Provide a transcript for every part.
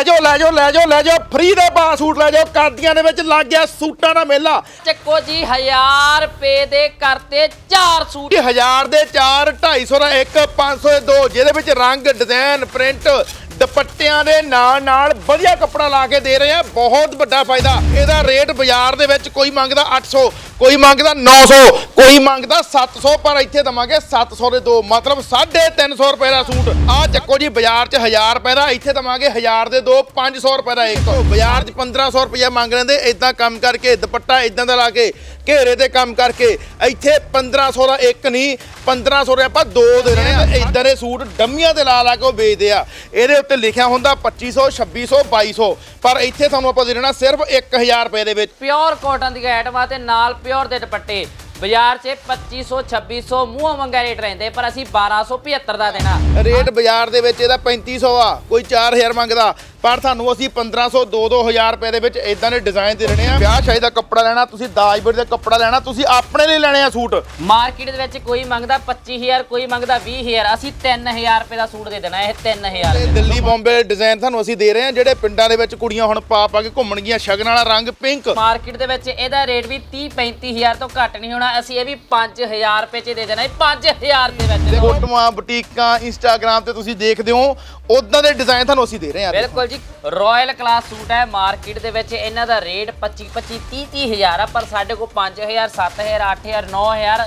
ਲੈ ਜਾਓ ਲੈ ਜਾਓ ਲੈ ਜਾਓ ਲੈ ਜਾਓ ਫ੍ਰੀ ਦੇ ਪਾ ਸੂਟ ਲੈ ਜਾਓ ਕਾਦੀਆਂ ਦੇ ਵਿੱਚ ਲੱਗ ਗਿਆ ਸੂਟਾਂ ਦਾ ਮੇਲਾ। ਚੱਕੋ ਜੀ 1000 ਰੁਪਏ ਦੇ ਕਰਤੇ 4 ਸੂਟ। ਇਹ 1000 ਦੇ 4 250 ਦਾ ਇੱਕ 500 ਦੇ ਦੋ ਜਿਹਦੇ ਵਿੱਚ ਰੰਗ ਡਿਜ਼ਾਈਨ ਪ੍ਰਿੰਟ ਦੁਪੱਟਿਆਂ ਦੇ ਨਾਲ ਨਾਲ ਵਧੀਆ ਕੱਪੜਾ ਲਾ ਕੇ ਦੇ ਰਹੇ ਆ। ਬਹੁਤ ਵੱਡਾ ਫਾਇਦਾ। ਇਹਦਾ ਰੇਟ ਬਾਜ਼ਾਰ ਦੇ ਵਿੱਚ ਕੋਈ ਮੰਗਦਾ 800 ਕੋਈ ਮੰਗਦਾ 900 ਕੋਈ ਮੰਗਦਾ 700 ਪਰ ਇੱਥੇ ਦਵਾਂਗੇ 700 ਦੇ ਦੋ, ਮਤਲਬ 350 ਰੁਪਏ ਦਾ ਸੂਟ। ਆਹ ਚੱਕੋ ਜੀ, ਬਾਜ਼ਾਰ 'ਚ 1000 ਰੁਪਏ ਦਾ, ਇੱਥੇ ਦਵਾਂਗੇ 1000 ਦੇ ਦੋ 500 ਰੁਪਏ ਦਾ ਇੱਕ। ਬਾਜ਼ਾਰ 'ਚ 1500 ਰੁਪਏ ਮੰਗ ਲੈਂਦੇ ਇਦਾਂ ਕੰਮ ਕਰਕੇ, ਦੁਪੱਟਾ ਇਦਾਂ ਦਾ ਲਾ ਕੇ, ਘੇਰੇ ਤੇ ਕੰਮ ਕਰਕੇ, ਇੱਥੇ 1500 ਦਾ ਇੱਕ ਨਹੀਂ 1500 ਦੇ ਆਪਾਂ ਦੋ ਦੇ ਰਹੇ ਆ। ਇਦਾਂ ਦੇ ਸੂਟ ਡੰਮੀਆਂ ਤੇ ਲਾ ਲਾ ਕੇ ਉਹ ਵੇਚਦੇ ਆ। ਇਹਦੇ ਉੱਤੇ ਲਿਖਿਆ ਹੁੰਦਾ 2500 2600 2200 ਪਰ ਇੱਥੇ ਤੁਹਾਨੂੰ ਆਪਾਂ ਦੇ ਦੇਣਾ ਸਿਰਫ 1000 ਰੁਪਏ ਦੇ ਵਿੱਚ। ਪਿਓਰ ਕਾਟਨ ਦੀਆਂ ਆਈਟਮਾਂ ਤੇ ਨਾਲ ਪਿਓਰ ਦੇ ਦੁਪੱਟੇ। ਬਾਜ਼ਾਰ 'ਚ 2500 2600 ਮੂੰਹ ਮੰਗਾ ਰੇਟ ਰਹਿੰਦੇ, ਪਰ ਅਸੀਂ 1275 ਦਾ ਦੇਣਾ। ਰੇਟ ਬਾਜ਼ਾਰ ਦੇ ਵਿੱਚ ਇਹਦਾ 3500 ਆ, ਕੋਈ 4000 ਮੰਗਦਾ। ਪਰ ਤੁਹਾਨੂੰ ਅਸੀਂ 1500 2-2000 ਰੁਪਏ ਦੇ ਵਿੱਚ ਇਦਾਂ ਦੇ ਡਿਜ਼ਾਈਨ ਦੇ ਰਹੇ ਆ। ਵਿਆਹ ਸ਼ਾਦੀ ਦਾ ਕੱਪੜਾ ਲੈਣਾ ਤੁਸੀਂ ਦਾਜ ਦਾ ਕੱਪੜਾ ਲੈਣਾ ਤੁਸੀਂ ਆਪਣੇ ਲਈ ਲੈਣੇ ਆ ਸੂਟ। ਮਾਰਕੀਟ ਦੇ ਵਿੱਚ ਕੋਈ ਮੰਗਦਾ 25000 ਕੋਈ ਮੰਗਦਾ 20000 ਅਸੀਂ 3000 ਰੁਪਏ ਦਾ ਸੂਟ ਦੇ ਦੇਣਾ ਇਹ 3000 ਤੇ ਦਿੱਲੀ ਬੰਬੇ ਦੇ ਡਿਜ਼ਾਈਨ ਤੁਹਾਨੂੰ ਅਸੀਂ ਦੇ ਰਹੇ ਹਾਂ ਜਿਹੜੇ ਪਿੰਡਾਂ ਦੇ ਵਿੱਚ ਕੁੜੀਆਂ ਹੁਣ ਪਾ ਪਾ ਕੇ ਘੁੰਮਣਗੀਆਂ ਸ਼ਗਨ ਵਾਲਾ ਰੰਗ ਪਿੰਕ ਮਾਰਕੀਟ ਦੇ ਵਿੱਚ ਇਹਦਾ ਰੇਟ ਵੀ 30 35000 ਤੋਂ ਘੱਟ ਨਹੀਂ ਹੋਣਾ ਅਸੀਂ ਇਹ ਵੀ 5000 ਰੁਪਏ 'ਚ ਦੇ ਦੇਣਾ ਇਹ 5000 ਦੇ ਵਿੱਚ। ਫੋਟੋਆਂ ਬੁਟੀਕਾਂ ਇੰਸਟਾਗ੍ਰam ਤੇ ਤੁਸੀਂ ਦੇਖਦੇ ਹੋ ਉਦਾਂ ਦੇ ਡਿਜ਼ਾਈਨ ਤੁਹਾਨੂੰ ਅਸੀਂ ਦੇ ਰਹੇ ਹਾਂ। ਬਿਲਕੁਲ ਜੀ ਰਾਇਲ ਕਲਾਸ ਸੂਟ ਹੈ ਮਾਰਕੀਟ ਦੇ ਵਿੱਚ ਇਹਨਾਂ ਦਾ ਰੇਟ 25 25 30 30 ਹਜ਼ਾਰ ਆ ਪਰ ਸਾਡੇ ਕੋਲ 5000 7000 8000 9000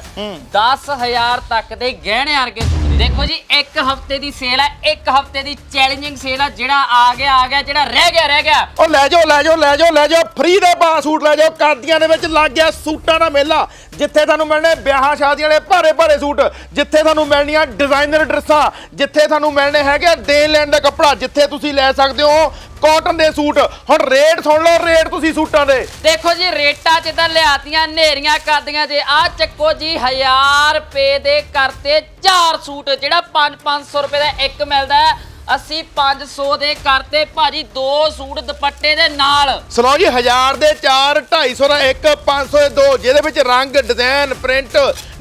10000 ਤੱਕ ਦੇ ਗਹਿਣੇ ਵਰਗੇ ਸੂਟ। ਦੇਖੋ ਜੀ, ਇੱਕ ਹਫ਼ਤੇ ਦੀ ਸੇਲ ਹੈ ਇੱਕ ਹਫ਼ਤੇ ਦੀ ਚੈਲੰਜਿੰਗ ਸੇਲ ਹੈ ਜਿਹੜਾ ਆ ਗਿਆ ਆ ਗਿਆ, ਜਿਹੜਾ ਰਹਿ ਗਿਆ ਰਹਿ ਗਿਆ। ਉਹ ਲੈ ਜਾਓ ਲੈ ਜਾਓ ਲੈ ਜਾਓ ਲੈ ਜਾਓ ਫ੍ਰੀ ਦੇ ਪਾ ਸੂਟ ਲੈ ਜਾਓ, ਕਾਦੀਆਂ ਦੇ ਵਿੱਚ ਲੱਗ ਗਿਆ ਸੂਟਾਂ ਦਾ ਮੇਲਾ, ਜਿੱਥੇ ਤੁਹਾਨੂੰ ਮਿਲਣੇ ਵਿਆਹਾਂ ਸ਼ਾਦੀਆਂ ਵਾਲੇ ਭਾਰੇ ਭਾਰੇ ਸੂਟ, ਜਿੱਥੇ ਤੁਹਾਨੂੰ ਮਿਲਣੀਆਂ ਡਿਜ਼ਾਈਨਰ ਡਰੈਸਾਂ, ਜਿੱਥੇ ਤੁਹਾਨੂੰ ਮਿਲਣੇ ਹੈਗੇ ਦੇਣ ਲੈਣ ਦਾ ਕੱਪੜਾ, ਜਿੱਥੇ ਤੁਸੀਂ ਲੈ ਸਕਦੇ ਹੋ ਕਾਟਨ ਦੇ ਸੂਟ। ਹੁਣ ਰੇਟ ਸੁਣ ਲਓ ਰੇਟ ਤੁਸੀਂ ਸੂਟਾਂ ਦੇ। ਦੇਖੋ ਜੀ ਰੇਟਾਂ 'ਚ ਤਾਂ ਲਿਆਤੀਆਂ ਨੇਰੀਆਂ ਕਰਦੀਆਂ ਜੇ। ਆ ਚੱਕੋ ਜੀ 1000 ਰੁਪਏ ਦੇ ਕਰਤੇ 4 ਸੂਟ ਜਿਹੜਾ 5-500 ਰੁਪਏ ਦਾ ਇੱਕ ਮਿਲਦਾ ਹੈ। ਅਸੀਂ 500 ਦੇ ਕਰਤੇ ਭਾਜੀ ਦੋ ਸੂਟ ਦੁਪੱਟੇ ਦੇ ਨਾਲ। ਸੁਣੋ ਜੀ 1000 ਦੇ 4 250 ਦਾ ਇੱਕ 500 ਦੇ ਦੋ ਜਿਹਦੇ ਵਿੱਚ ਰੰਗ ਡਿਜ਼ਾਈਨ ਪ੍ਰਿੰਟ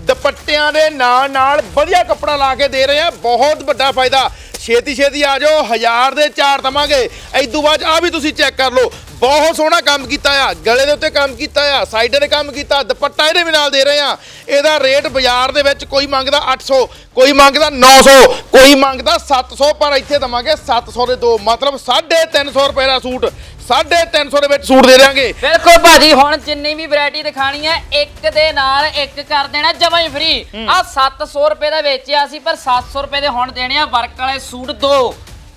ਦੁਪੱਟਿਆਂ ਦੇ ਨਾਲ ਨਾਲ ਵਧੀਆ ਕੱਪੜਾ ਲਾ ਕੇ ਦੇ ਰਹੇ ਆ। ਬਹੁਤ ਵੱਡਾ ਫਾਇਦਾ। ਛੇਤੀ ਛੇਤੀ ਆ ਜਾਓ 1000 ਦੇ ਚਾਰ ਦਵਾਂਗੇ। ਇਦੋਂ ਬਾਅਦ ਆ ਵੀ ਤੁਸੀਂ ਚੈੱਕ ਕਰ ਲਓ। ਬਹੁਤ ਸੋਹਣਾ ਕੰਮ ਕੀਤਾ ਆ ਗਲੇ ਦੇ ਉੱਤੇ ਕੰਮ ਕੀਤਾ ਆ ਸਾਈਡਾਂ ਤੇ ਕੰਮ ਕੀਤਾ ਦੁਪੱਟਾ ਇਹਦੇ ਵੀ ਨਾਲ ਦੇ ਰਹੇ ਆ। ਇਹਦਾ ਰੇਟ ਬਾਜ਼ਾਰ ਦੇ ਵਿੱਚ ਕੋਈ ਮੰਗਦਾ 800 ਕੋਈ ਮੰਗਦਾ 900 ਕੋਈ ਮੰਗਦਾ 700 ਪਰ ਇੱਥੇ ਦਵਾਂਗੇ 700 ਦੇ ਦੋ ਮਤਲਬ 350 ਰੁਪਏ ਦਾ ਸੂਟ 350 ਦੇ ਵਿੱਚ ਸੂਟ ਦੇ ਦਿਆਂਗੇ। ਬਿਲਕੁਲ ਭਾਜੀ ਹੁਣ ਜਿੰਨੀ ਵੀ ਵੈਰਾਈਟੀ ਦਿਖਾਣੀ ਹੈ ਇੱਕ ਦੇ ਨਾਲ ਇੱਕ ਕਰ ਦੇਣਾ ਜਮਾਂ ਹੀ ਫ੍ਰੀ ਆ 700 ਰੁਪਏ ਦਾ ਵੇਚਿਆ ਸੀ ਪਰ 700 ਰੁਪਏ ਦੇ ਹੁਣ ਦੇਣੇ ਆ ਵਰਕ ਵਾਲੇ ਸੂਟ ਦੋ।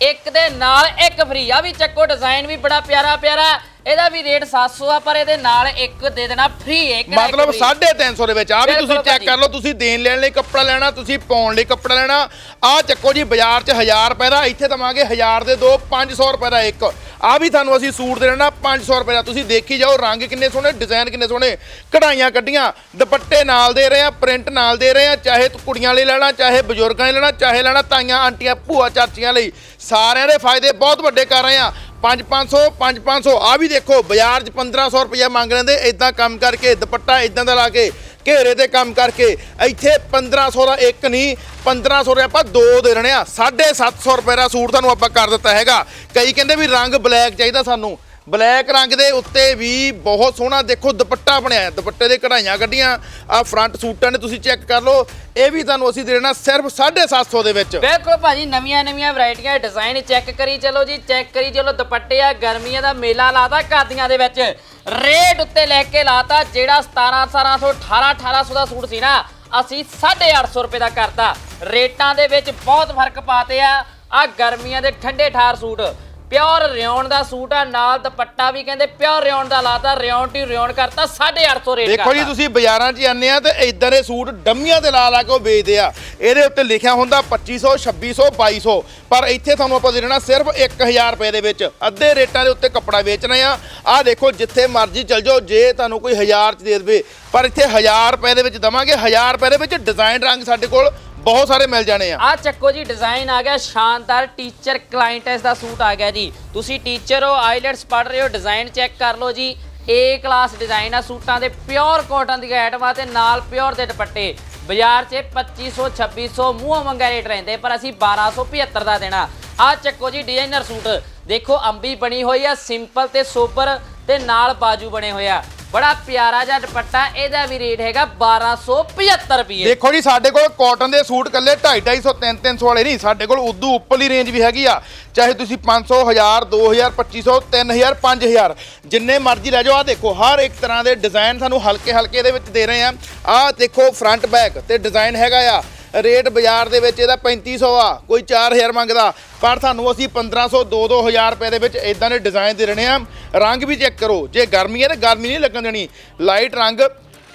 ਇੱਕ ਦੇ ਨਾਲ ਇੱਕ ਫ੍ਰੀ ਆ। ਵੀ ਚੱਕੋ ਡਿਜ਼ਾਈਨ ਵੀ ਬੜਾ ਪਿਆਰਾ ਪਿਆਰਾ। ਇਹਦਾ ਵੀ ਰੇਟ 700 ਆ ਪਰ ਇਹਦੇ ਨਾਲ ਇੱਕ ਦੇ ਦੇਣਾ ਫ੍ਰੀ ਇੱਕ ਨਾਲ ਇੱਕ ਮਤਲਬ free। 350 ਦੇ ਵਿੱਚ ਆ ਵੀ ਬਿਲਕੁਲ ਤੁਸੀਂ ਚੈੱਕ ਭਾਜੀ। ਕਰ ਲਓ ਤੁਸੀਂ ਦੇਣ ਲੈਣ ਲਈ ਕੱਪੜਾ ਲੈਣਾ ਤੁਸੀਂ ਪਾਉਣ ਲਈ ਕੱਪੜਾ ਲੈਣਾ। ਆ ਚੱਕੋ ਜੀ ਬਾਜ਼ਾਰ 'ਚ 1000 ਰੁਪਏ ਦਾ ਇੱਥੇ ਦਵਾਂਗੇ 1000 ਦੇ ਦੋ 500 ਰੁਪਏ ਦਾ ਇੱਕ। ਆ ਵੀ ਤੁਹਾਨੂੰ ਅਸੀਂ ਸੂਟ ਦੇ ਦੇਣਾ 500 ਰੁਪਏ ਦਾ। ਤੁਸੀਂ ਦੇਖੀ ਜਾਓ, ਰੰਗ ਕਿੰਨੇ ਸੋਹਣੇ, ਡਿਜ਼ਾਈਨ ਕਿੰਨੇ ਸੋਹਣੇ। ਕਢਾਈਆਂ ਕੱਢੀਆਂ, ਦੁਪੱਟੇ ਨਾਲ ਦੇ ਰਹੇ ਆ, ਪ੍ਰਿੰਟ ਨਾਲ ਦੇ ਰਹੇ ਆ, ਚਾਹੇ ਤੂੰ ਕੁੜੀਆਂ ਲਈ ਲੈਣਾ, ਚਾਹੇ ਬਜ਼ੁਰਗਾਂ ਲਈ ਲੈਣਾ, ਚਾਹੇ ਲੈਣਾ ਤਾਈਆਂ, ਆਂਟੀਆਂ, ਭੂਆ, ਚਾਚੀਆਂ ਲਈ। ਸਾਰਿਆਂ ਦੇ ਫਾਇਦੇ ਬਹੁਤ ਵੱਡੇ ਕਰ ਰਹੇ ਆ। 5500 5500 ਆ ਵੀ ਦੇਖੋ, ਬਾਜ਼ਾਰ 'ਚ 1500 ਰੁਪਏ ਮੰਗ ਲੈਂਦੇ ਇਦਾਂ ਕੰਮ ਕਰਕੇ, ਦੁਪੱਟਾ ਇਦਾਂ ਦਾ ਲਾ ਕੇ ਘੇਰੇ ਤੇ ਕੰਮ ਕਰਕੇ ਇੱਥੇ 1500 ਦਾ ਇੱਕ ਨਹੀਂ 1500 ਦੇ ਆਪਾਂ ਦੋ ਦੇ ਰਹੇ ਆ। 750 ਰੁਪਏ ਦਾ ਸੂਟ ਤੁਹਾਨੂੰ ਆਪਾਂ ਕਰ ਦਿੱਤਾ ਹੈਗਾ। ਕਈ ਕਹਿੰਦੇ ਵੀ ਰੰਗ ਬਲੈਕ ਚਾਹੀਦਾ ਸਾਨੂੰ। ਬਲੈਕ ਰੰਗ ਦੇ ਉੱਤੇ ਵੀ ਬਹੁਤ ਸੋਹਣਾ ਦੇਖੋ ਦੁਪੱਟਾ ਬਣਿਆ ਦੁਪੱਟੇ ਦੇ ਕਢਾਈਆਂ ਕੱਢੀਆਂ ਆ ਫਰੰਟ ਸੂਟਾਂ ਨੇ, ਤੁਸੀਂ ਚੈੱਕ ਕਰ ਲਓ। ਇਹ ਵੀ ਤੁਹਾਨੂੰ ਅਸੀਂ ਦੇ ਦੇਣਾ ਸਿਰਫ 750 ਦੇ ਵਿੱਚ। ਬਿਲਕੁਲ ਭਾਜੀ, ਨਵੀਆਂ ਨਵੀਆਂ ਵੈਰਾਈਟੀਆਂ ਡਿਜ਼ਾਈਨ ਚੈੱਕ ਕਰੀ ਚਲੋ ਜੀ ਚੈੱਕ ਕਰੀ ਚਲੋ। ਦੁਪੱਟੇ ਆ, ਗਰਮੀਆਂ ਦਾ ਮੇਲਾ ਲਾਤਾ ਕਾਦੀਆਂ ਦੇ ਵਿੱਚ। ਰੇਟ ਉੱਤੇ ਲੈ ਕੇ ਲਾਤਾ, ਜਿਹੜਾ 17 1700 18 1800 ਦਾ ਸੂਟ ਸੀ ਨਾ, ਅਸੀਂ 850 ਰੁਪਏ ਦਾ ਕਰਤਾ। ਰੇਟਾਂ ਦੇ ਵਿੱਚ ਬਹੁਤ ਫ਼ਰਕ ਪਾਤੇ ਆ। ਆ ਗਰਮੀਆਂ ਦੇ ਠੰਡੇ ਠਾਰ ਸੂਟ। ਪਿਓਰ ਰਿਓਨ ਦਾ ਸੂਟ ਆ ਨਾਲ ਦੁਪੱਟਾ ਵੀ ਕਹਿੰਦੇ ਪਿਓਰ ਰਿਓਨ ਦਾ ਲਾਤਾ ਰਿਓਨ ਟੀ ਰਿਓਨ ਕਰਤਾ 850 ਰੇਟ ਦੇਖੋ ਜੀ ਤੁਸੀਂ ਬਾਜ਼ਾਰਾਂ 'ਚ ਜਾਂਦੇ ਆ ਤੇ ਇਦਾਂ ਦੇ ਸੂਟ ਡੰਮੀਆਂ ਤੇ ਲਾ ਲਾ ਕੇ ਉਹ ਵੇਚਦੇ ਆ। ਇਹਦੇ ਉੱਤੇ ਲਿਖਿਆ ਹੁੰਦਾ 2500 2600 2200 ਪਰ ਇੱਥੇ ਤੁਹਾਨੂੰ ਆਪਾਂ ਦੇ ਦੇਣਾ ਸਿਰਫ 1000 ਰੁਪਏ ਦੇ ਵਿੱਚ। ਅੱਧੇ ਰੇਟਾਂ ਦੇ ਉੱਤੇ ਕੱਪੜਾ ਵੇਚਣਾ ਆ। ਆਹ ਦੇਖੋ ਜਿੱਥੇ ਮਰਜ਼ੀ ਚਲ ਜਾਓ ਜੇ ਤੁਹਾਨੂੰ ਕੋਈ 1000 ਚ ਦੇ ਦੇਵੇ। ਪਰ ਇੱਥੇ 1000 ਰੁਪਏ ਦੇ ਵਿੱਚ ਦਵਾਂਗੇ। 1000 ਰੁਪਏ ਦੇ ਵਿੱਚ ਡਿਜ਼ਾਈਨ ਰੰਗ ਸਾਡੇ ਕੋਲ ਬਹੁਤ ਸਾਰੇ ਮਿਲ ਜਾਣੇ ਆ। ਆ ਚੱਕੋ ਜੀ ਡਿਜ਼ਾਈਨ ਆ ਗਿਆ, ਸ਼ਾਨਦਾਰ ਟੀਚਰ ਕਲਾਇੰਟਸ ਦਾ ਸੂਟ ਆ ਗਿਆ ਜੀ। ਤੁਸੀਂ ਟੀਚਰ ਹੋ ਆਈਲੈਟਸ ਪੜ੍ਹ ਰਹੇ ਹੋ ਡਿਜ਼ਾਈਨ ਚੈੱਕ ਕਰ ਲਓ ਜੀ। ਏ ਕਲਾਸ ਡਿਜ਼ਾਈਨ ਆ ਸੂਟਾਂ ਦੇ ਪਿਓਰ ਕਾਟਨ ਦੀਆਂ ਆਈਟਮਾਂ ਤੇ ਨਾਲ ਪਿਓਰ ਦੇ ਦੁਪੱਟੇ। ਬਾਜ਼ਾਰ 'ਚ 2500 2600 ਮੂੰਹੋਂ ਮੰਗਾ ਰੇਟ ਰਹਿੰਦੇ, ਪਰ ਅਸੀਂ 1275 ਦਾ ਦੇਣਾ। ਆ ਚੱਕੋ ਜੀ ਡਿਜ਼ਾਈਨਰ ਸੂਟ। ਦੇਖੋ, ਅੰਬੀ ਬਣੀ ਹੋਈ ਆ ਸਿੰਪਲ ਤੇ ਸੋਬਰ ਤੇ ਨਾਲ ਬਾਜੂ ਬਣੇ ਹੋਇਆ ਬੜਾ ਪਿਆਰਾ ਜਿਹਾ ਦੁਪੱਟਾ, ਇਹਦਾ ਵੀ ਰੇਟ ਹੈਗਾ 1275 ਰੁਪਏ। ਦੇਖੋ ਜੀ, ਸਾਡੇ ਕੋਲ ਕਾਟਨ ਦੇ ਸੂਟ ਕੱਲੇ 250 250 300 ਵਾਲੇ ਨਹੀਂ, ਸਾਡੇ ਕੋਲ ਉਦੋਂ ਉੱਪਰਲੀ ਰੇਂਜ ਵੀ ਹੈਗੀ ਆ। ਚਾਹੇ ਤੁਸੀਂ 500 1000 2000 2500 3000 5000 ਜਿੰਨੇ ਮਰਜ਼ੀ ਲੈ ਜਾਓ। ਆ ਦੇਖੋ, ਹਰ ਇੱਕ ਤਰ੍ਹਾਂ ਦੇ ਡਿਜ਼ਾਈਨ ਸਾਨੂੰ ਹਲਕੇ ਹਲਕੇ ਦੇ ਵਿੱਚ ਦੇ ਰਹੇ ਆ। ਆ ਦੇਖੋ ਫਰੰਟ ਬੈਕ ਤੇ ਡਿਜ਼ਾਈਨ ਹੈਗਾ ਆ। ਰੇਟ ਬਾਜ਼ਾਰ ਦੇ ਵਿੱਚ ਇਹਦਾ 3500 ਆ, ਕੋਈ 4000 ਮੰਗਦਾ। ਪਰ ਤੁਹਾਨੂੰ ਅਸੀਂ 1500 2-2000 ਰੁਪਏ ਦੇ ਵਿੱਚ ਇਦਾਂ ਦੇ ਡਿਜ਼ਾਈਨ ਦੇ ਰਹੇ ਆ। ਰੰਗ ਵੀ ਚੈੱਕ ਕਰੋ। ਜੇ ਗਰਮੀ ਹੈ ਤਾਂ ਗਰਮੀ ਨਹੀਂ ਲੱਗਣ ਦੇਣੀ। ਲਾਈਟ ਰੰਗ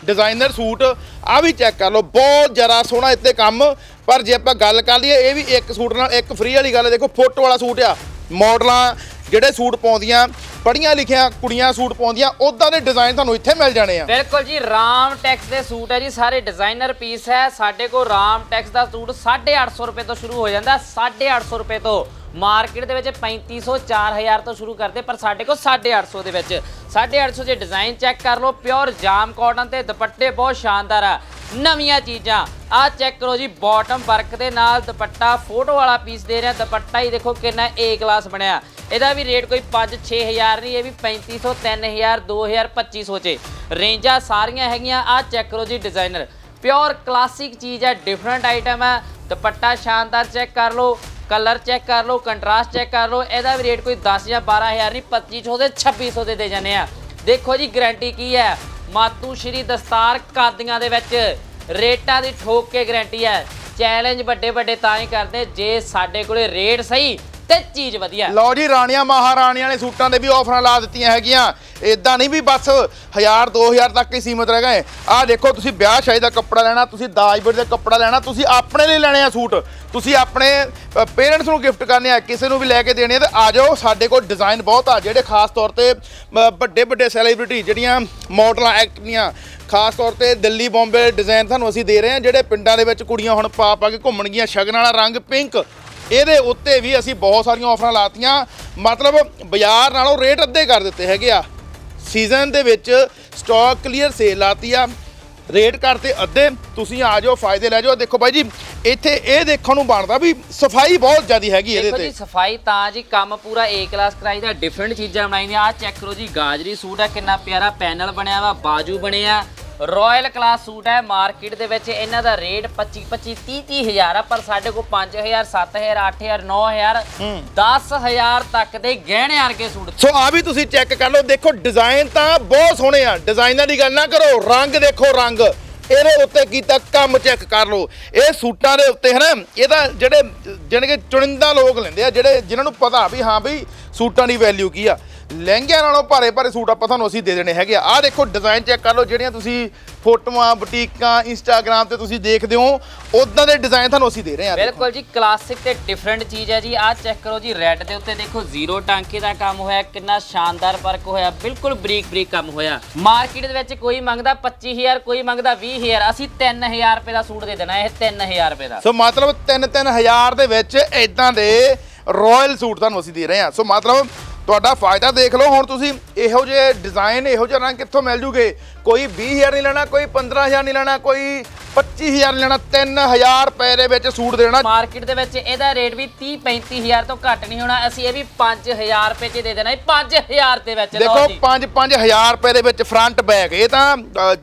ਡਿਜ਼ਾਈਨਰ ਸੂਟ ਆ ਵੀ ਚੈੱਕ ਕਰ ਲਓ। ਬਹੁਤ ਜ਼ਿਆਦਾ ਸੋਹਣਾ ਇੱਥੇ ਕੰਮ। ਪਰ ਜੇ ਆਪਾਂ ਗੱਲ ਕਰ ਲਈਏ, ਇਹ ਵੀ ਇੱਕ ਸੂਟ ਨਾਲ ਇੱਕ ਫ੍ਰੀ ਵਾਲੀ ਗੱਲ ਹੈ। ਦੇਖੋ, ਫੋਟੋ ਵਾਲਾ ਸੂਟ ਆ। ਮਾਡਲਾਂ ਜਿਹੜੇ ਸੂਟ ਪਾਉਂਦੀਆਂ ਪੜੀਆਂ ਲਿਖੀਆਂ ਕੁੜੀਆਂ ਸੂਟ ਪਾਉਂਦੀਆਂ ਉਦਾਂ ਦੇ ਡਿਜ਼ਾਈਨ ਤੁਹਾਨੂੰ ਇੱਥੇ ਮਿਲ ਜਾਣੇ ਆ। ਬਿਲਕੁਲ ਜੀ, ਰਾਮ ਟੈਕਸ ਦੇ ਸੂਟ ਹੈ ਜੀ, ਸਾਰੇ ਡਿਜ਼ਾਈਨਰ ਪੀਸ ਹੈ। ਸਾਡੇ ਕੋਲ ਰਾਮ ਟੈਕਸ ਦਾ ਸੂਟ 850 ਰੁਪਏ ਤੋਂ ਸ਼ੁਰੂ ਹੋ ਜਾਂਦਾ 850 ਰੁਪਏ ਤੋਂ। ਮਾਰਕੀਟ ਦੇ ਵਿੱਚ 3500 4000 ਤੋਂ ਸ਼ੁਰੂ ਕਰਦੇ, ਪਰ ਸਾਡੇ ਕੋਲ 850 ਦੇ ਵਿੱਚ। 850 ਦੇ ਡਿਜ਼ਾਈਨ ਚੈੱਕ ਕਰ ਲਓ ਪਿਓਰ ਜਾਮ ਕਾਟਨ ਤੇ ਦੁਪੱਟੇ ਬਹੁਤ ਸ਼ਾਨਦਾਰ ਆ। ਨਵੀਆਂ ਚੀਜ਼ਾਂ ਆ ਚੈੱਕ ਕਰੋ ਜੀ ਬਾਟਮ ਵਰਕ ਦੇ ਨਾਲ ਦੁਪੱਟਾ ਫੋਟੋ ਵਾਲਾ ਪੀਸ ਦੇ ਰਿਹਾ, ਦੁਪੱਟਾ ਹੀ ਦੇਖੋ ਕਿੰਨਾ ਏ ਕਲਾਸ ਬਣਿਆ। ਇਹਦਾ ਵੀ ਰੇਟ ਕੋਈ 5-6000 ਨਹੀਂ, ਇਹ ਵੀ 3500 3000 2000 2500 ਚ ਰੇਂਜਾਂ ਸਾਰੀਆਂ ਹੈਗੀਆਂ, ਆ ਚੈੱਕ ਕਰੋ ਜੀ ਡਿਜ਼ਾਈਨਰ ਪਿਓਰ ਕਲਾਸਿਕ ਚੀਜ਼ ਹੈ ਡਿਫਰੈਂਟ ਆਈਟਮ ਹੈ, ਦੁਪੱਟਾ ਸ਼ਾਨਦਾਰ ਚੈੱਕ ਕਰ ਲਓ ਕਲਰ ਚੈੱਕ ਕਰ ਲਓ ਕੰਟਰਾਸਟ ਚੈੱਕ ਕਰ ਲਓ, ਇਹਦਾ ਵੀ ਰੇਟ ਕੋਈ 10 ਜਾਂ 12000 ਨਹੀਂ 2500 ਦੇ 2600 ਦੇ ਦੇ ਜਾਂਦੇ ਆ। ਦੇਖੋ ਜੀ ਗਾਰੰਟੀ ਕੀ ਹੈ? ਮਾਤੂ ਸ਼੍ਰੀ ਦਸਤਾਰ ਕਾਦੀਆਂ ਦੇ ਵਿੱਚ ਰੇਟਾਂ ਦੀ ਠੋਕ ਕੇ ਗਾਰੰਟੀ ਹੈ। ਚੈਲੰਜ ਵੱਡੇ ਵੱਡੇ ਤਾਂ ਹੀ ਕਰਦੇ, ਜੇ ਸਾਡੇ ਕੋਲੇ ਰੇਟ ਸਹੀ ਤੇ ਚੀਜ਼ ਵਧੀਆ। ਲਓ ਜੀ, ਰਾਣੀਆਂ ਮਹਾਰਾਣੀਆਂ ਨੇ ਸੂਟਾਂ ਦੇ ਵੀ ਆਫਰਾਂ ਲਾ ਦਿੱਤੀਆਂ ਹੈਗੀਆਂ। ਇਦਾਂ ਨਹੀਂ ਵੀ ਬਸ 1000 2000 ਤੱਕ ਹੀ ਸੀਮਤ ਰਹਿ ਗਏ। ਆਹ ਦੇਖੋ, ਤੁਸੀਂ ਵਿਆਹ ਸ਼ਾਦੀ ਦਾ ਕੱਪੜਾ ਲੈਣਾ, ਤੁਸੀਂ ਦਾਜ ਬੇਟ ਦਾ ਕੱਪੜਾ ਲੈਣਾ, ਤੁਸੀਂ ਆਪਣੇ ਲਈ ਲੈਣੇ ਆ ਸੂਟ। ਤੁਸੀਂ ਆਪਣੇ ਪੇਰੈਂਟਸ ਨੂੰ ਗਿਫਟ ਕਰਨੇ ਆ, ਕਿਸੇ ਨੂੰ ਵੀ ਲੈ ਕੇ ਦੇਣੇ ਆ ਤੇ ਆ ਜਾਓ, ਸਾਡੇ ਕੋਲ ਡਿਜ਼ਾਈਨ ਬਹੁਤ ਆ, ਜਿਹੜੇ ਖਾਸ ਤੌਰ ਤੇ ਵੱਡੇ ਵੱਡੇ ਸੈਲੀਬ੍ਰਿਟੀ ਜਿਹੜੀਆਂ ਮਾਡਲਾਂ ਐਕਟ ਦੀਆਂ ਖਾਸ ਤੌਰ ਤੇ ਦਿੱਲੀ, ਬੰਬੇ ਡਿਜ਼ਾਈਨ ਤੁਹਾਨੂੰ ਅਸੀਂ ਦੇ ਰਹੇ ਹਾਂ ਜਿਹੜੇ ਪਿੰਡਾਂ ਦੇ ਵਿੱਚ ਕੁੜੀਆਂ ਹੁਣ ਪਾ ਪਾ ਕੇ ਘੁੰਮਣਗੀਆਂ, ਸ਼ਗਨ ਵਾਲਾ ਰੰਗ ਪਿੰਕ ਇਹਦੇ ਉੱਤੇ ਵੀ ਅਸੀਂ ਬਹੁਤ ਸਾਰੀਆਂ ਆਫਰਾਂ ਲਾਤੀਆਂ। ਮਤਲਬ ਬਾਜ਼ਾਰ ਨਾਲੋਂ ਰੇਟ ਅੱਧੇ ਕਰ ਦਿੱਤੇ ਹੈਗੇ ਆ। ਸੀਜ਼ਨ ਦੇ ਵਿੱਚ ਸਟਾਕ ਕਲੀਅਰ ਸੇਲ ਲਾਤੀ ਆ। ਰੇਟ ਕਰਤੇ ਅੱਧੇ। ਤੁਸੀਂ ਆ ਜਾਓ ਫਾਇਦੇ ਲੈ ਜਾਓ। ਦੇਖੋ ਬਾਈ ਜੀ ਇੱਥੇ ਇਹ ਦੇਖਣ ਨੂੰ ਬਣਦਾ ਵੀ ਸਫ਼ਾਈ ਬਹੁਤ ਜ਼ਿਆਦੀ ਹੈਗੀ ਇਹਦੇ ਦੇਖੋ ਤੇ। ਜੀ ਸਫ਼ਾਈ ਤਾਂ ਜੀ ਕੰਮ ਪੂਰਾ ਏ ਕਲਾਸ ਕਰਾਈਦਾ ਡਿਫਰੈਂਟ ਚੀਜ਼ਾਂ ਬਣਾਈਆਂ। ਆ ਚੈੱਕ ਕਰੋ ਜੀ ਗਾਜਰੀ ਸੂਟ ਹੈ ਕਿੰਨਾ ਪਿਆਰਾ ਪੈਨਲ ਬਣਿਆ ਵਾ ਬਾਜੂ ਬਣਿਆ ਰਾਇਲ ਕਲਾਸ ਸੂਟ ਹੈ। ਮਾਰਕੀਟ ਦੇ ਵਿੱਚ ਇਹਨਾਂ ਦਾ ਰੇਟ 25 25 30 30 ਹਜ਼ਾਰ ਆ ਪਰ ਸਾਡੇ ਕੋਲ 5000 7000 8000 9000 10000 ਤੱਕ ਦੇ ਗਹਿਣੇ ਵਰਗੇ ਸੂਟ। ਸੋ ਆ ਵੀ ਤੁਸੀਂ ਚੈੱਕ ਕਰ ਲਓ। ਦੇਖੋ ਡਿਜ਼ਾਈਨ ਤਾਂ ਬਹੁਤ ਸੋਹਣੇ ਆ। ਡਿਜ਼ਾਈਨਾਂ ਦੀ ਗੱਲ ਨਾ ਕਰੋ। ਰੰਗ ਦੇਖੋ ਰੰਗ। ਇਹਦੇ ਉੱਤੇ ਕੀਤਾ ਕੰਮ ਚੈੱਕ ਕਰ ਲਓ। ਇਹ ਸੂਟਾਂ ਦੇ ਉੱਤੇ ਹੈ ਨਾ ਇਹਦਾ ਜਿਹੜੇ ਜਾਣੀ ਕਿ ਚੁਣਿੰਦਾ ਲੋਕ ਲੈਂਦੇ ਆ ਜਿਹੜੇ ਜਿਨ੍ਹਾਂ ਨੂੰ ਪਤਾ ਵੀ ਹਾਂ ਵੀ ਸੂਟਾਂ ਦੀ ਵੈਲਿਊ ਕੀ ਆ? ਲਹਿੰਗਿਆਂ ਨਾਲੋਂ ਭਾਰੇ ਭਾਰੇ ਸੂਟ ਆਪਾਂ ਤੁਹਾਨੂੰ ਅਸੀਂ ਦੇ ਦੇਣੇ ਹੈਗੇ ਆ। ਆਹ ਦੇਖੋ ਡਿਜ਼ਾਈਨ ਚੈੱਕ ਕਰ ਲਓ ਜਿਹੜੀਆਂ ਤੁਸੀਂ ਫੋਟੋਆਂ ਬੁਟੀਕਾਂ ਇੰਸਟਾਗ੍ਰam ਤੇ ਤੁਸੀਂ ਦੇਖਦੇ ਹੋ ਉਦਾਂ ਦੇ ਡਿਜ਼ਾਈਨ ਤੁਹਾਨੂੰ ਅਸੀਂ ਦੇ ਰਹੇ ਹਾਂ। ਬਿਲਕੁਲ ਜੀ ਕਲਾਸਿਕ ਤੇ ਡਿਫਰੈਂਟ ਚੀਜ਼ ਹੈ ਜੀ। ਆਹ ਚੈੱਕ ਕਰੋ ਜੀ ਰੈੱਡ ਦੇ ਉੱਤੇ ਦੇਖੋ ਜ਼ੀਰੋ ਟਾਂਕੇ ਦਾ ਕੰਮ ਹੋਇਆ ਕਿੰਨਾ ਸ਼ਾਨਦਾਰ ਵਰਕ ਹੋਇਆ ਬਿਲਕੁਲ ਬਰੀਕ ਬਰੀਕ ਕੰਮ ਹੋਇਆ। ਮਾਰਕੀਟ ਦੇ ਵਿੱਚ ਕੋਈ ਮੰਗਦਾ 25000 ਕੋਈ ਮੰਗਦਾ 20000 ਅਸੀਂ 3000 ਰੁਪਏ ਦਾ ਸੂਟ ਦੇ ਦੇਣਾ ਇਹ 3000 ਰੁਪਏ ਦਾ। ਸੋ ਮਤਲਬ 3-3000 ਦੇ ਵਿੱਚ ਇਦਾਂ ਦੇ ਰਾਇਲ ਸੂਟ ਤੁਹਾਨੂੰ ਅਸੀਂ ਦੇ ਰਹੇ ਹਾਂ। ਸੋ ਮਤਲਬ ਤੁਹਾਡਾ ਫਾਇਦਾ ਦੇਖ ਲਓ। ਹੁਣ ਤੁਸੀਂ ਇਹੋ ਜਿਹੇ ਡਿਜ਼ਾਈਨ ਇਹੋ ਜਿਹੇ ਰੰਗ ਕਿੱਥੋਂ ਮਿਲ ਜੂਗੇ? ਕੋਈ 20000 ਨਹੀਂ ਲੈਣਾ ਕੋਈ 15000 ਨਹੀਂ ਲੈਣਾ ਕੋਈ 25000 ਨਹੀਂ ਲੈਣਾ 3000 ਰੁਪਏ ਦੇ ਵਿੱਚ ਸੂਟ ਦੇਣਾ। ਮਾਰਕੀਟ ਦੇ ਵਿੱਚ ਇਹਦਾ ਰੇਟ ਵੀ 30 35000 ਤੋਂ ਘੱਟ ਨਹੀਂ ਹੋਣਾ। ਅਸੀਂ ਇਹ ਵੀ 5000 ਰੁਪਏ 'ਚ ਦੇ ਦੇਣਾ। ਇਹ 5000 ਦੇ ਵਿੱਚ ਦੇਖੋ ਜੀ। 5-5000 ਰੁਪਏ ਦੇ ਵਿੱਚ ਫਰੰਟ ਬੈਗ ਇਹ ਤਾਂ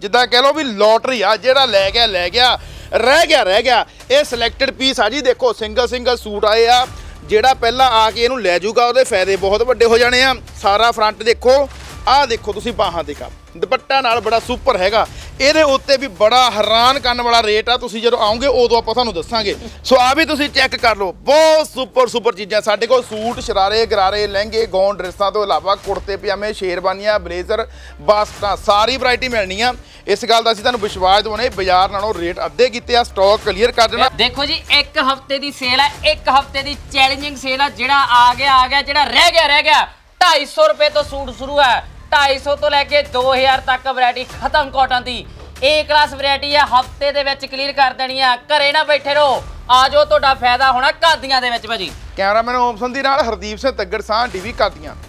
ਜਿੱਦਾਂ ਕਹਿ ਲਓ ਵੀ ਲੋਟਰੀ ਆ ਜਿਹੜਾ ਲੈ ਗਿਆ ਲੈ ਗਿਆ ਰਹਿ ਗਿਆ ਰਹਿ ਗਿਆ। ਇਹ ਸਿਲੈਕਟਡ ਪੀਸ ਆ ਜੀ ਦੇਖੋ ਸਿੰਗਲ ਸਿੰਗਲ ਸੂਟ ਆਏ ਆ। ਜਿਹੜਾ ਪਹਿਲਾਂ ਆ ਕੇ ਇਹਨੂੰ ਲੈ ਜਾਊਗਾ, ਉਹਦੇ ਫਾਇਦੇ ਬਹੁਤ ਵੱਡੇ ਹੋ ਜਾਣੇ ਆ। ਸਾਰਾ ਫਰੰਟ ਦੇਖੋ। ਆਹ ਦੇਖੋ ਤੁਸੀਂ ਬਾਹਾਂ ਦੇ ਕੰਮ। ਦੁਪੱਟਾ ਨਾਲ ਬੜਾ ਸੁਪਰ ਹੈਗਾ। ਇਹਦੇ ਉੱਤੇ ਵੀ ਬੜਾ ਹੈਰਾਨ ਕਰਨ ਵਾਲਾ ਰੇਟ ਆ। ਤੁਸੀਂ ਜਦੋਂ ਆਉਂਗੇ, ਉਦੋਂ ਆਪਾਂ ਤੁਹਾਨੂੰ ਦੱਸਾਂਗੇ। ਸੋ ਆ ਵੀ ਤੁਸੀਂ ਚੈੱਕ ਕਰ ਲਓ। ਬਹੁਤ ਸੁਪਰ ਸੁਪਰ ਚੀਜ਼ਾਂ। ਸਾਡੇ ਕੋਲ ਸੂਟ, ਸ਼ਰਾਰੇ, ਗਰਾਰੇ, ਲਹਿੰਗੇ ਗੌਨ ਡਰੈਸਾਂ ਤੋਂ ਇਲਾਵਾ ਕੁੜਤੇ, ਪਜਾਮੇ, ਸ਼ੇਰਵਾਨੀਆਂ, ਬਲੇਜ਼ਰ ਬਾਸਟਾਂ ਸਾਰੀ ਵੈਰਾਈਟੀ ਮਿਲਣੀ ਆ ਇਸ ਗੱਲ ਦਾ ਅਸੀਂ ਤੁਹਾਨੂੰ ਵਿਸ਼ਵਾਸ ਦਿਵਾਉਣੇ ਬਾਜ਼ਾਰ ਨਾਲੋਂ ਰੇਟ ਅੱਧੇ ਕੀਤੇ ਆ। ਸਟਾਕ ਕਲੀਅਰ ਕਰ ਦੇਣਾ। ਦੇਖੋ ਜੀ, ਇੱਕ ਹਫ਼ਤੇ ਦੀ ਸੇਲ ਹੈ ਇੱਕ ਹਫ਼ਤੇ ਦੀ ਚੈਲੰਜਿੰਗ ਸੇਲ ਆ। ਜਿਹੜਾ ਆ ਗਿਆ ਆ ਗਿਆ, ਜਿਹੜਾ ਰਹਿ ਗਿਆ ਰਹਿ ਗਿਆ। 250 ਰੁਪਏ ਤੋਂ ਸੂਟ ਸ਼ੁਰੂ ਹੈ। 250 ਤੋਂ ਲੈ ਕੇ 2000 ਤੱਕ ਵੈਰਾਈਟੀ ਖਤਮ ਕਾਟਨ ਦੀ। ਏ ਕਲਾਸ ਵੈਰਾਈਟੀ ਹੈ, ਹਫ਼ਤੇ ਦੇ ਵਿੱਚ ਕਲੀਅਰ ਕਰ ਦੇਣੀ ਆ ਘਰੇ ਨਾ ਬੈਠੇ ਰਹੋ। ਆ ਜਾਓ, ਤੁਹਾਡਾ ਫਾਇਦਾ ਹੋਣਾ ਕਾਦੀਆਂ ਦੇ ਵਿੱਚ ਭਾਜੀ। ਕੈਮਰਾਮੈਨ ਓਮ ਦੀ ਨਾਲ ਹਰਦੀਪ ਸਿੰਘ ਤੱਗੜ ਸਾਹ ਟੀਵੀ ਕਾਦੀਆਂ